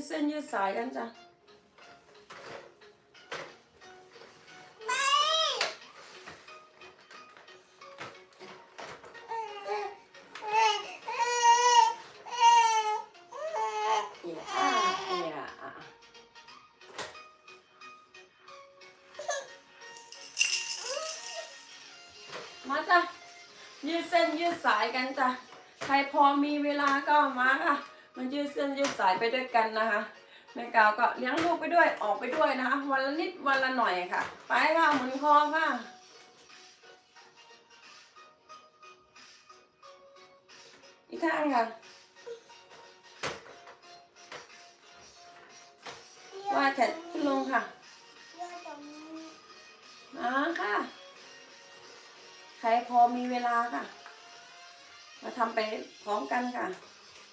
ยืดเส้นยืดสายกันจ้ะเนี่ยอะเนี่ยอะมาจ้ะยืดเส้นยืดสายกันจ้ะ ใครพอมีเวลาก็มาค่ะ มันยืดเส้นยืดสายไปด้วยกันนะคะแม่กาวก็เลี้ยงลูกไปด้วยออกไปด้วยนะคะ วันละนิดวันละหน่อยค่ะ ไปค่ะหมุนคอค่ะอีกข้างค่ะว่าแขนขึ้นลงค่ะมาค่ะ ใครพอมีเวลาค่ะ มาทำไปพร้อมกันค่ะ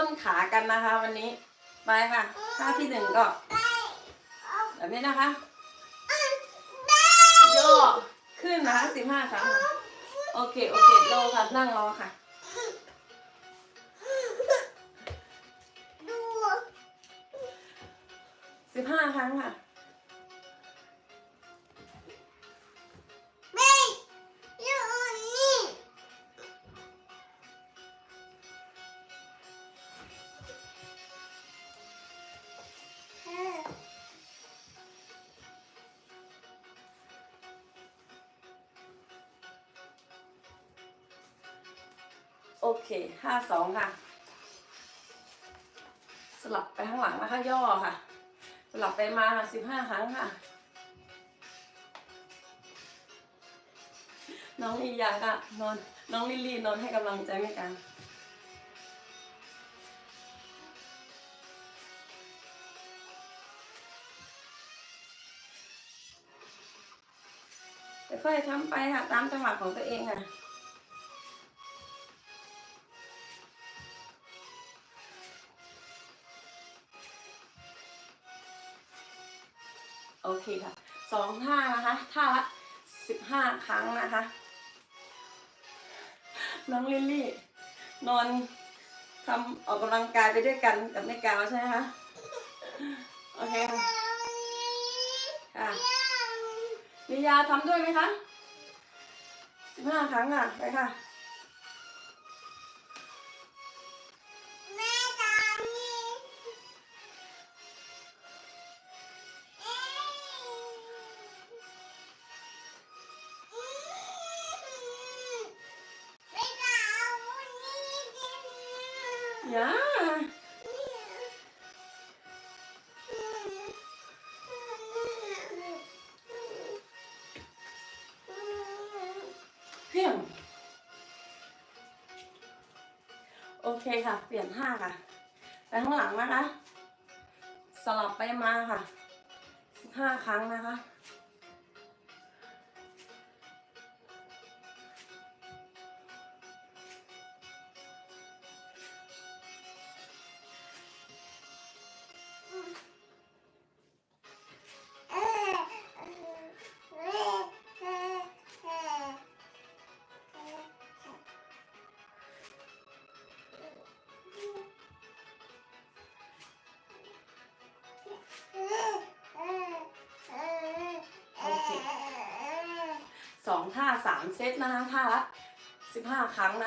ต้นขากันนะคะ วันนี้ไปค่ะท่าที่หนึ่งก็ แบบนี้นะคะย่อขึ้นนะคะสิบห้าครั้งโอเค โอเครอค่ะ นั่งรอค่ะสิบห้าครั้งค่ะ เคห้าสองค่ะ สลับไปข้างหลังนะคะย่อค่ะ สลับไปมาค่ะสิบห้าครั้งค่ะ น้องลียาก็นอนน้องลิลลี่นอนให้กำลังใจแม่กันค่อยๆทำไปค่ะตามจังหวะของตัวเองค่ะ โอเคค่ะสองท่านะคะท่าละสิบห้าครั้งนะคะ น้องลิลลี่ นอนทำออกกำลังกายไปด้วยกันกับแม่กาวใช่ไหมคะโอเคค่ะค่ะลียาทำด้วยไหมคะสิบห้าครั้งค่ะไปค่ะ อย่าเพียงโอเคค่ะ เปลี่ยนท่าค่ะ ไปข้างหลังนะคะ สลับไปมาค่ะห้าครั้งนะคะ สองท่าสามเซตนะคะท่าละสิบห้าครั้งนะ